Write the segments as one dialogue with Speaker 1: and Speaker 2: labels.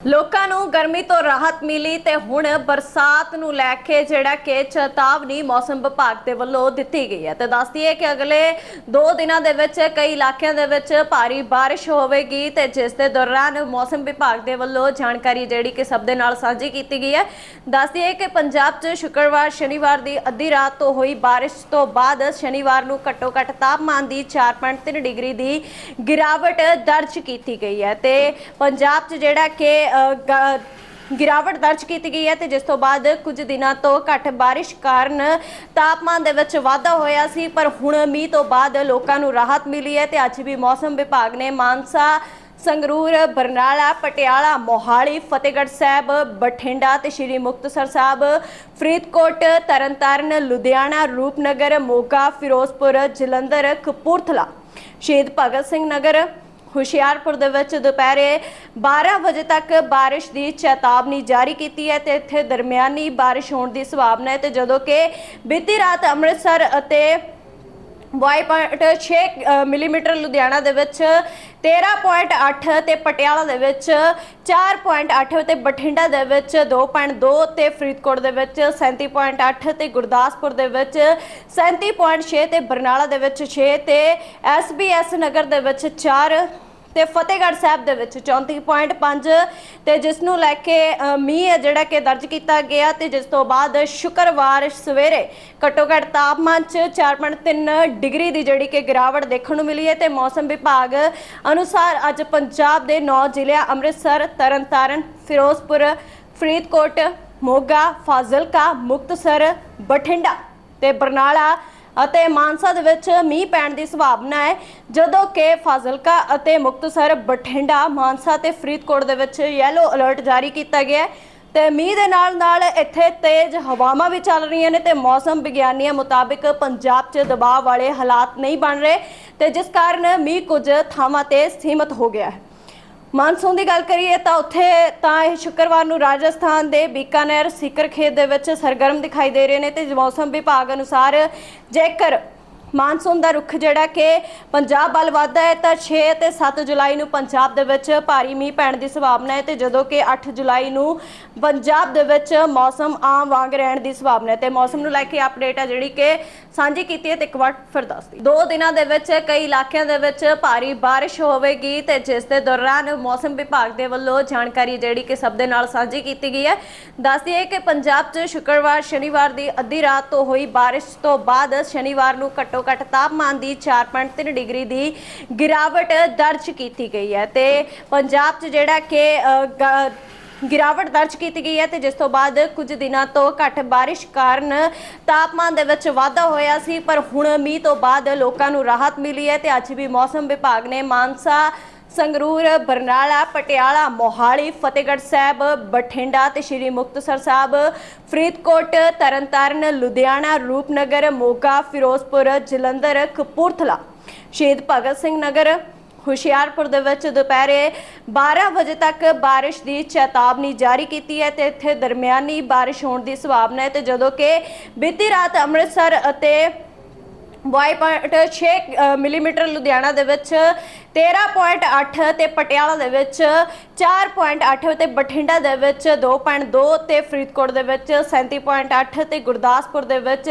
Speaker 1: ਲੋਕਾਂ ਨੂੰ ਗਰਮੀ ਤੋਂ ਰਾਹਤ ਮਿਲੀ ਤੇ ਹੁਣ ਬਰਸਾਤ ਨੂੰ ਲੈ ਕੇ ਜਿਹੜਾ ਕਿ ਚੇਤਾਵਨੀ ਮੌਸਮ ਵਿਭਾਗ ਦੇ ਵੱਲੋਂ ਦਿੱਤੀ ਗਈ ਹੈ। ਤੇ ਦੱਸਦੀ ਹੈ ਕਿ ਅਗਲੇ 2 ਦਿਨਾਂ ਦੇ ਵਿੱਚ ਕਈ ਇਲਾਕਿਆਂ ਦੇ ਵਿੱਚ ਭਾਰੀ ਬਾਰਿਸ਼ ਹੋਵੇਗੀ ਤੇ ਜਿਸ ਦੇ ਦੌਰਾਨ ਮੌਸਮ ਵਿਭਾਗ ਦੇ ਵੱਲੋਂ ਜਾਣਕਾਰੀ ਜਿਹੜੀ ਕਿ ਸਭ ਦੇ ਨਾਲ ਸਾਂਝੀ ਕੀਤੀ ਗਈ ਹੈ। ਦੱਸਦੀ ਹੈ ਕਿ ਪੰਜਾਬ 'ਚ ਸ਼ੁੱਕਰਵਾਰ, ਸ਼ਨੀਵਾਰ ਦੀ ਅੱਧੀ ਰਾਤ ਤੋਂ ਹੋਈ ਬਾਰਿਸ਼ ਤੋਂ ਬਾਅਦ ਸ਼ਨੀਵਾਰ ਨੂੰ ਘੱਟੋ ਘੱਟ ਤਾਪਮਾਨ ਦੀ 4.3 ਡਿਗਰੀ ਦੀ ਗਿਰਾਵਟ ਦਰਜ ਕੀਤੀ ਗਈ ਹੈ ਤੇ ਪੰਜਾਬ 'ਚ ਜਿਹੜਾ ਕਿ ਗਿਰਾਵਟ ਦਰਜ ਕੀਤੀ ਗਈ ਹੈ ਤੇ ਜਿਸ ਤੋਂ ਬਾਅਦ ਕੁਝ ਦਿਨਾਂ ਤੋਂ ਘੱਟ ਬਾਰਿਸ਼ ਕਾਰਨ ਤਾਪਮਾਨ ਦੇ ਵਿੱਚ ਵਾਧਾ ਹੋਇਆ ਸੀ, ਪਰ ਹੁਣ ਮੀਂਹ ਤੋਂ ਬਾਅਦ ਲੋਕਾਂ ਨੂੰ ਰਾਹਤ ਮਿਲੀ ਹੈ ਤੇ ਅੱਜ ਵੀ ਮੌਸਮ ਵਿਭਾਗ ਨੇ ਮਾਨਸਾ, ਸੰਗਰੂਰ, ਬਰਨਾਲਾ, ਪਟਿਆਲਾ, ਮੋਹਾਲੀ, ਫਤਿਹਗੜ੍ਹ ਸਾਹਿਬ, ਬਠਿੰਡਾ ਤੇ ਸ਼੍ਰੀ ਮੁਕਤਸਰ ਸਾਹਿਬ, ਫਰੀਦਕੋਟ, ਤਰਨਤਾਰਨ, ਲੁਧਿਆਣਾ, ਰੂਪਨਗਰ, ਮੋਗਾ, ਫਿਰੋਜ਼ਪੁਰ, ਜਲੰਧਰ, ਕਪੂਰਥਲਾ। ਸ਼ਹੀਦ ਭਗਤ ਸਿੰਘ ਨਗਰ ਹੁਸ਼ਿਆਰਪੁਰ ਦੇ ਵਿੱਚ ਦੁਪਹਿਰੇ 12 ਵਜੇ ਤੱਕ ਬਾਰਿਸ਼ ਦੀ ਚੇਤਾਵਨੀ ਜਾਰੀ ਕੀਤੀ ਹੈ ਤੇ ਇੱਥੇ ਦਰਮਿਆਨੀ ਬਾਰਿਸ਼ ਹੋਣ ਦੀ ਸੰਭਾਵਨਾ ਹੈ ਤੇ ਜਦੋਂ ਕਿ ਬੀਤੀ ਰਾਤ ਅੰਮ੍ਰਿਤਸਰ ਅਤੇ 5.6 ਮਿਲੀਮੀਟਰ ਲੁਧਿਆਣਾ ਦੇ ਵਿੱਚ 13.8 ਤੇ ਪਟਿਆਲਾ ਦੇ ਵਿੱਚ 4.8 ਤੇ ਬਠਿੰਡਾ ਦੇ ਵਿੱਚ 2.2 ਤੇ ਫਰੀਦਕੋਟ ਦੇ ਵਿੱਚ 37.8 ਤੇ ਗੁਰਦਾਸਪੁਰ ਦੇ ਵਿੱਚ 37.6 ਤੇ ਬਰਨਾਲਾ ਦੇ ਵਿੱਚ 6 ਤੇ ਐਸਬੀਐਸ ਨਗਰ ਦੇ ਵਿੱਚ 4 ਤੇ ਫਤਿਹਗੜ੍ਹ ਸਾਹਿਬ ਦੇ ਵਿੱਚ 34.5 ਤੇ ਜਿਸ ਨੂੰ ਲੈ ਕੇ ਮੀਂਹ ਹੈ ਜਿਹੜਾ ਕਿ ਦਰਜ ਕੀਤਾ ਗਿਆ ਤੇ ਜਿਸ ਤੋਂ ਬਾਅਦ ਸ਼ੁੱਕਰਵਾਰ ਸਵੇਰੇ ਘੱਟੋ ਘੱਟ ਤਾਪਮਾਨ 'ਚ 4.3 ਡਿਗਰੀ ਦੀ ਜਿਹੜੀ ਕਿ ਗਿਰਾਵਟ ਦੇਖਣ ਨੂੰ ਮਿਲੀ ਹੈ ਤੇ ਮੌਸਮ ਵਿਭਾਗ ਅਨੁਸਾਰ ਅੱਜ ਪੰਜਾਬ ਦੇ 9 ਜ਼ਿਲ੍ਹਿਆਂ ਅੰਮ੍ਰਿਤਸਰ, ਤਰਨਤਾਰਨ, ਫਿਰੋਜ਼ਪੁਰ, ਫਰੀਦਕੋਟ, ਮੋਗਾ, ਫਾਜ਼ਿਲਕਾ, ਮੁਕਤਸਰ, ਬਠਿੰਡਾ ਤੇ ਬਰਨਾਲਾ ਅਤੇ ਮਾਨਸਾ ਦੇ ਵਿੱਚ ਮੀਂਹ ਪੈਣ ਦੀ ਸੰਭਾਵਨਾ ਹੈ। ਜਦੋਂ ਕਿ ਫਾਜ਼ਿਲਕਾ ਅਤੇ ਮੁਕਤਸਰ ਬਠਿੰਡਾ, ਮਾਨਸਾ ਤੇ ਫਰੀਦਕੋਟ ਦੇ ਵਿੱਚ ਯੈਲੋ ਅਲਰਟ ਜਾਰੀ ਕੀਤਾ ਗਿਆ ਹੈ ਤੇ ਮੀਂਹ ਦੇ ਨਾਲ ਨਾਲ ਇੱਥੇ ਤੇਜ਼ ਹਵਾਵਾਂ ਵੀ ਚੱਲ ਰਹੀਆਂ ਨੇ ਤੇ ਮੌਸਮ ਵਿਗਿਆਨੀਆਂ ਮੁਤਾਬਿਕ ਪੰਜਾਬ 'ਚ ਦਬਾਅ ਵਾਲੇ ਹਾਲਾਤ ਨਹੀਂ ਬਣ ਰਹੇ ਤੇ ਜਿਸ ਕਾਰਨ ਮੀਂਹ ਕੁਝ ਥਾਵਾਂ ਤੇ ਸੀਮਤ ਹੋ ਗਿਆ ਹੈ। ਮਾਨਸੂਨ ਦੀ ਗੱਲ ਕਰੀਏ ਤਾਂ ਉੱਥੇ ਤਾਂ ਇਹ ਸ਼ੁੱਕਰਵਾਰ ਨੂੰ ਰਾਜਸਥਾਨ ਦੇ ਬੀਕਾਨੇਰ, ਸਿਕਰਖੇਤ ਦੇ ਵਿੱਚ ਸਰਗਰਮ ਦਿਖਾਈ ਦੇ ਰਹੇ ਨੇ ਤੇ ਮੌਸਮ ਵਿਭਾਗ ਅਨੁਸਾਰ ਜੇਕਰ ਮਾਨਸੂਨ ਦਾ ਰੁਖ ਜਿਹੜਾ ਕਿ ਪੰਜਾਬ ਵੱਲ ਵੱਧਦਾ ਹੈ, ਤਾਂ 6 ਤੇ 7 ਜੁਲਾਈ ਨੂੰ ਪੰਜਾਬ ਦੇ ਵਿੱਚ ਭਾਰੀ ਮੀਂਹ ਪੈਣ ਦੀ ਸੰਭਾਵਨਾ ਹੈ ਤੇ ਜਦੋਂ ਕਿ 8 ਜੁਲਾਈ ਨੂੰ ਪੰਜਾਬ ਦੇ ਵਿੱਚ ਮੌਸਮ ਆਮ ਵਾਂਗ ਰਹਿਣ ਦੀ ਸੰਭਾਵਨਾ ਹੈ ਤੇ ਮੌਸਮ ਨੂੰ ਲੈ ਕੇ ਅਪਡੇਟ ਹੈ ਜਿਹੜੀ ਕਿ ਸਾਂਝੀ ਕੀਤੀ ਹੈ ਤੇ ਇੱਕ ਵਾਰ ਫਿਰ ਦੱਸਦੀ ਦੋ ਦਿਨਾਂ ਦੇ ਵਿੱਚ ਕਈ ਇਲਾਕਿਆਂ ਦੇ ਵਿੱਚ ਭਾਰੀ ਬਾਰਿਸ਼ ਹੋਵੇਗੀ ਤੇ ਜਿਸ ਦੇ ਦੌਰਾਨ ਮੌਸਮ ਵਿਭਾਗ ਦੇ ਵੱਲੋਂ ਜਾਣਕਾਰੀ ਜਿਹੜੀ ਕਿ ਸਭ ਦੇ ਨਾਲ ਸਾਂਝੀ ਕੀਤੀ ਗਈ ਹੈ। ਦੱਸਦੀ ਹੈ ਕਿ ਪੰਜਾਬ 'ਚ ਸ਼ੁੱਕਰਵਾਰ, ਸ਼ਨੀਵਾਰ ਦੀ ਅੱਧੀ ਰਾਤ ਤੋਂ ਹੋਈ ਬਾਰਿਸ਼ ਤੋਂ ਬਾਅਦ ਸ਼ਨੀਵਾਰ ਨੂੰ ਘੱਟੋ ਘੱਟ ਤਾਪਮਾਨ ਦੀ 4.3 ਡਿਗਰੀ ਦੀ ਗਿਰਾਵਟ ਦਰਜ ਕੀਤੀ ਗਈ ਹੈ ਤੇ ਪੰਜਾਬ 'ਚ ਜਿਹੜਾ ਕਿ ਗਿਰਾਵਟ ਦਰਜ ਕੀਤੀ ਗਈ ਹੈ ਤੇ ਜਿਸ ਤੋਂ ਬਾਅਦ ਕੁਝ ਦਿਨਾਂ ਤੋਂ ਘੱਟ ਬਾਰਿਸ਼ ਕਾਰਨ ਤਾਪਮਾਨ ਦੇ ਵਿੱਚ ਵਾਧਾ ਹੋਇਆ ਸੀ, ਪਰ ਹੁਣ ਮੀਂਹ ਤੋਂ ਬਾਅਦ ਲੋਕਾਂ ਨੂੰ ਰਾਹਤ ਮਿਲੀ ਹੈ ਤੇ ਅੱਜ ਵੀ ਮੌਸਮ ਵਿਭਾਗ ਨੇ ਮਾਨਸਾ ਸੰਗਰੂਰ, ਬਰਨਾਲਾ, ਪਟਿਆਲਾ, ਮੋਹਾਲੀ, ਫਤਿਹਗੜ੍ਹ ਸਾਹਿਬ, ਬਠਿੰਡਾ ਤੇ ਸ਼੍ਰੀ ਮੁਕਤਸਰ ਸਾਹਿਬ, ਫਰੀਦਕੋਟ, ਤਰਨਤਾਰਨ, ਲੁਧਿਆਣਾ, ਰੂਪਨਗਰ, ਮੋਗਾ, ਫਿਰੋਜ਼ਪੁਰ, ਜਲੰਧਰ, ਕਪੂਰਥਲਾ। ਸ਼ਹੀਦ ਭਗਤ ਸਿੰਘ ਨਗਰ, ਹੁਸ਼ਿਆਰਪੁਰ ਦੇ ਵਿੱਚ ਦੁਪਹਿਰੇ 12 ਵਜੇ ਤੱਕ ਬਾਰਿਸ਼ ਦੀ ਚੇਤਾਵਨੀ ਜਾਰੀ ਕੀਤੀ ਹੈ ਤੇ ਇੱਥੇ ਦਰਮਿਆਨੀ ਬਾਰਿਸ਼ ਹੋਣ ਦੀ ਸੰਭਾਵਨਾ ਹੈ ਤੇ ਜਦੋਂ ਕਿ ਬੀਤੀ ਰਾਤ ਅੰਮ੍ਰਿਤਸਰ ਅਤੇ 5.6 ਮਿਲੀਮੀਟਰ ਲੁਧਿਆਣਾ ਦੇ ਵਿੱਚ 13.8 ਤੇ ਪਟਿਆਲਾ ਦੇ ਵਿੱਚ 4.8 ਤੇ ਬਠਿੰਡਾ ਦੇ ਵਿੱਚ 2.2 ਤੇ ਫਰੀਦਕੋਟ ਦੇ ਵਿੱਚ 37.8 ਤੇ ਗੁਰਦਾਸਪੁਰ ਦੇ ਵਿੱਚ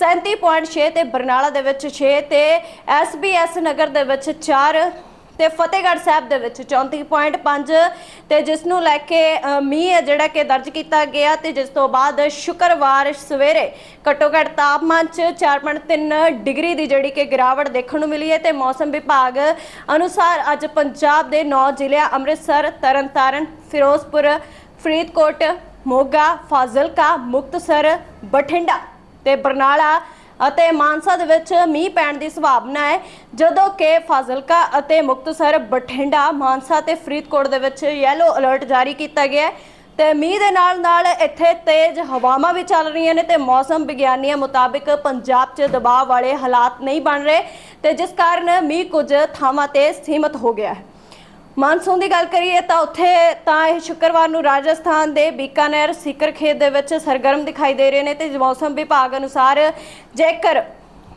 Speaker 1: 37.6 ਤੇ ਬਰਨਾਲਾ ਦੇ ਵਿੱਚ 6 ਤੇ ਐਸਬੀਐਸ ਨਗਰ ਦੇ ਵਿੱਚ 4 ਤੇ ਫਤਿਹਗੜ੍ਹ ਸਾਹਿਬ ਦੇ ਵਿੱਚ 34.5 ਤੇ ਜਿਸ ਨੂੰ ਲੈ ਕੇ ਮੀਂਹ ਹੈ ਜਿਹੜਾ ਕਿ ਦਰਜ ਕੀਤਾ ਗਿਆ ਤੇ ਜਿਸ ਤੋਂ ਬਾਅਦ ਸ਼ੁੱਕਰਵਾਰ ਸਵੇਰੇ ਘੱਟੋ ਘੱਟ ਤਾਪਮਾਨ 'ਚ 4.3 ਡਿਗਰੀ ਦੀ ਜਿਹੜੀ ਕਿ ਗਿਰਾਵਟ ਦੇਖਣ ਨੂੰ ਮਿਲੀ ਹੈ ਤੇ ਮੌਸਮ ਵਿਭਾਗ ਅਨੁਸਾਰ ਅੱਜ ਪੰਜਾਬ ਦੇ 9 ਜ਼ਿਲ੍ਹਿਆਂ ਅੰਮ੍ਰਿਤਸਰ, ਤਰਨਤਾਰਨ, ਫਿਰੋਜ਼ਪੁਰ, ਫਰੀਦਕੋਟ, ਮੋਗਾ, ਫਾਜ਼ਿਲਕਾ, ਮੁਕਤਸਰ, ਬਠਿੰਡਾ ਤੇ ਬਰਨਾਲਾ ਅਤੇ ਮਾਨਸਾ ਦੇ ਵਿੱਚ ਮੀਂਹ ਪੈਣ ਦੀ ਸੰਭਾਵਨਾ ਹੈ। ਜਦੋਂ ਕਿ ਫਾਜ਼ਿਲਕਾ ਅਤੇ ਮੁਕਤਸਰ ਬਠਿੰਡਾ, ਮਾਨਸਾ ਤੇ ਫਰੀਦਕੋਟ ਦੇ ਵਿੱਚ ਯੈਲੋ ਅਲਰਟ ਜਾਰੀ ਕੀਤਾ ਗਿਆ ਹੈ ਤੇ ਮੀਂਹ ਦੇ ਨਾਲ ਨਾਲ ਇੱਥੇ ਤੇਜ਼ ਹਵਾਵਾਂ ਵੀ ਚੱਲ ਰਹੀਆਂ ਨੇ ਤੇ ਮੌਸਮ ਵਿਗਿਆਨੀਆਂ ਮੁਤਾਬਿਕ ਪੰਜਾਬ 'ਚ ਦਬਾਅ ਵਾਲੇ ਹਾਲਾਤ ਨਹੀਂ ਬਣ ਰਹੇ ਤੇ ਜਿਸ ਕਾਰਨ ਮੀਂਹ ਕੁਝ ਥਾਵਾਂ ਤੇ ਸੀਮਤ ਹੋ ਗਿਆ ਹੈ। ਮਾਨਸੂਨ ਦੀ ਗੱਲ ਕਰੀਏ ਤਾਂ ਉੱਥੇ ਤਾਂ ਇਹ ਸ਼ੁੱਕਰਵਾਰ ਨੂੰ ਰਾਜਸਥਾਨ ਦੇ ਬੀਕਾਨੇਰ ਸਿਕਰਖੇਤ ਦੇ ਵਿੱਚ ਸਰਗਰਮ ਦਿਖਾਈ ਦੇ ਰਹੇ ਨੇ ਤੇ ਮੌਸਮ ਵਿਭਾਗ ਅਨੁਸਾਰ ਜੇਕਰ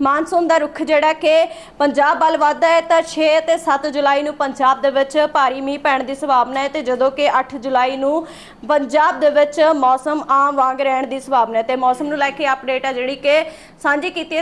Speaker 1: ਮਾਨਸੂਨ ਦਾ ਰੁਖ ਜਿਹੜਾ ਕਿ ਪੰਜਾਬ ਵੱਲ ਵੱਧਦਾ ਹੈ ਤਾਂ 6 ਤੇ 7 ਜੁਲਾਈ ਨੂੰ ਪੰਜਾਬ ਦੇ ਵਿੱਚ ਭਾਰੀ ਮੀਂਹ ਪੈਣ ਦੀ ਸੰਭਾਵਨਾ ਹੈ ਤੇ ਜਦੋਂ ਕਿ 8 ਜੁਲਾਈ ਨੂੰ ਪੰਜਾਬ ਦੇ ਵਿੱਚ ਮੌਸਮ ਆਮ ਵਾਂਗ ਰਹਿਣ ਦੀ ਸੰਭਾਵਨਾ ਹੈ ਤੇ ਮੌਸਮ ਨੂੰ ਲੈ ਕੇ ਅਪਡੇਟ ਹੈ ਜਿਹੜੀ ਕਿ ਸਾਂਝੀ ਕੀਤੀ ਹੈ ਤੇ